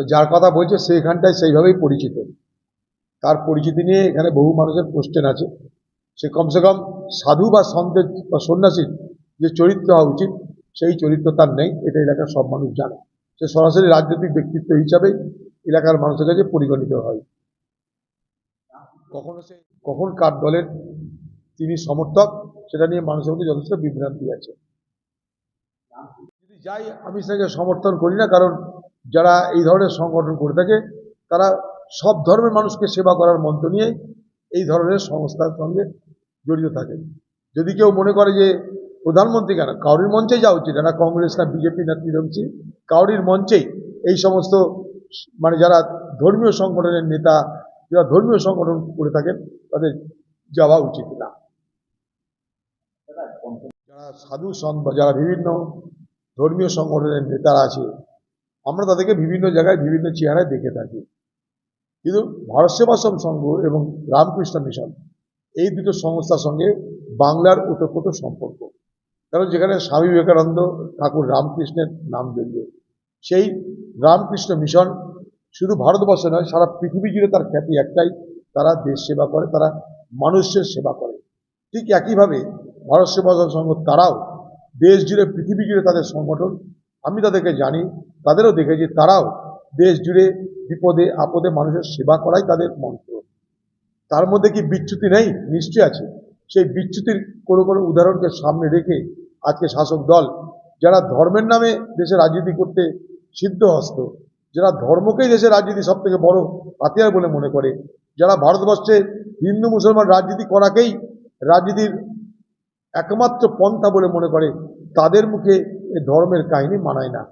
তো যার কথা বলছে সেইখানটায় সেইভাবেই পরিচিত। তার পরিচিতি নিয়ে এখানে বহু মানুষের কোশ্চেন আছে। সে কমসে কম সাধু বা সন্তের বা সন্ন্যাসীর যে চরিত্র হওয়া উচিত, সেই চরিত্র তার নেই এটা এলাকার সব মানুষ জানে। সে সরাসরি রাজনৈতিক ব্যক্তিত্ব হিসাবেই এলাকার মানুষের কাছে পরিগণিত হয়। কখনো সে, কখন কার দলের তিনি সমর্থক, সেটা নিয়ে মানুষের মধ্যে যথেষ্ট বিভ্রান্তি আছে। যদি যাই, আমি সেটাকে সমর্থন করি না, কারণ যারা এই ধরনের সংগঠন করে থাকে, তারা সব ধর্মের মানুষকে সেবা করার মন্ত্র নিয়ে এই ধরনের সংস্থার সঙ্গে জড়িত থাকে। যদি কেউ মনে করে যে প্রধানমন্ত্রী কেন? কাউরির মঞ্চে যাওয়া উচিত না। কংগ্রেস, না বিজেপি, না টিএমসি কাউরির মঞ্চেই এই সমস্ত মানে যারা ধর্মীয় সংগঠনের নেতা, যারা ধর্মীয় সংগঠন করে থাকেন, তাদের যাওয়া উচিত না। যারা সাধু সন্ত বা যারা বিভিন্ন ধর্মীয় সংগঠনের নেতারা আছে আমরা তাদেরকে বিভিন্ন জায়গায় বিভিন্ন চেহারায় দেখে থাকি। কিন্তু ভারত সেবাশ্রম সংঘ এবং রামকৃষ্ণ মিশন এই দুটো সংস্থার সঙ্গে বাংলার ওতপ্রোত সম্পর্ক। কারণ যেখানে স্বামী বিবেকানন্দ ঠাকুর রামকৃষ্ণের নাম জড়িয়ে সেই রামকৃষ্ণ মিশন শুধু ভারতবর্ষে নয়, সারা পৃথিবী জুড়ে তার খ্যাতি একটাই, তারা দেশ সেবা করে, তারা মানুষের সেবা করে। ঠিক একইভাবে ভারত সেবাশ্রম সংঘ তারাও দেশ জুড়ে পৃথিবী জুড়ে তাদের সংগঠন। আমি তাদেরকে জানি তাদেরও দেখেছি, তারাও দেশ জুড়ে বিপদে, আপদে মানুষের সেবা করাই তাদের মন্ত্র। তার মধ্যে কি বিচ্যুতি নেই? নিশ্চয় আছে। সেই বিচ্যুতির কোনো কোনো উদাহরণকে সামনে রেখে আজকে শাসক দল, যারা ধর্মের নামে দেশে রাজনীতি করতে সিদ্ধহস্ত, যারা ধর্মকেই দেশের রাজনীতি সব থেকে বড় হাতিয়ার বলে মনে করে, যারা ভারতবর্ষে হিন্দু মুসলমান রাজনীতি করাকেই রাজনীতির একমাত্র পন্থা বলে মনে করে, তাদের মুখে ধর্মের কাহিনী মানায় না।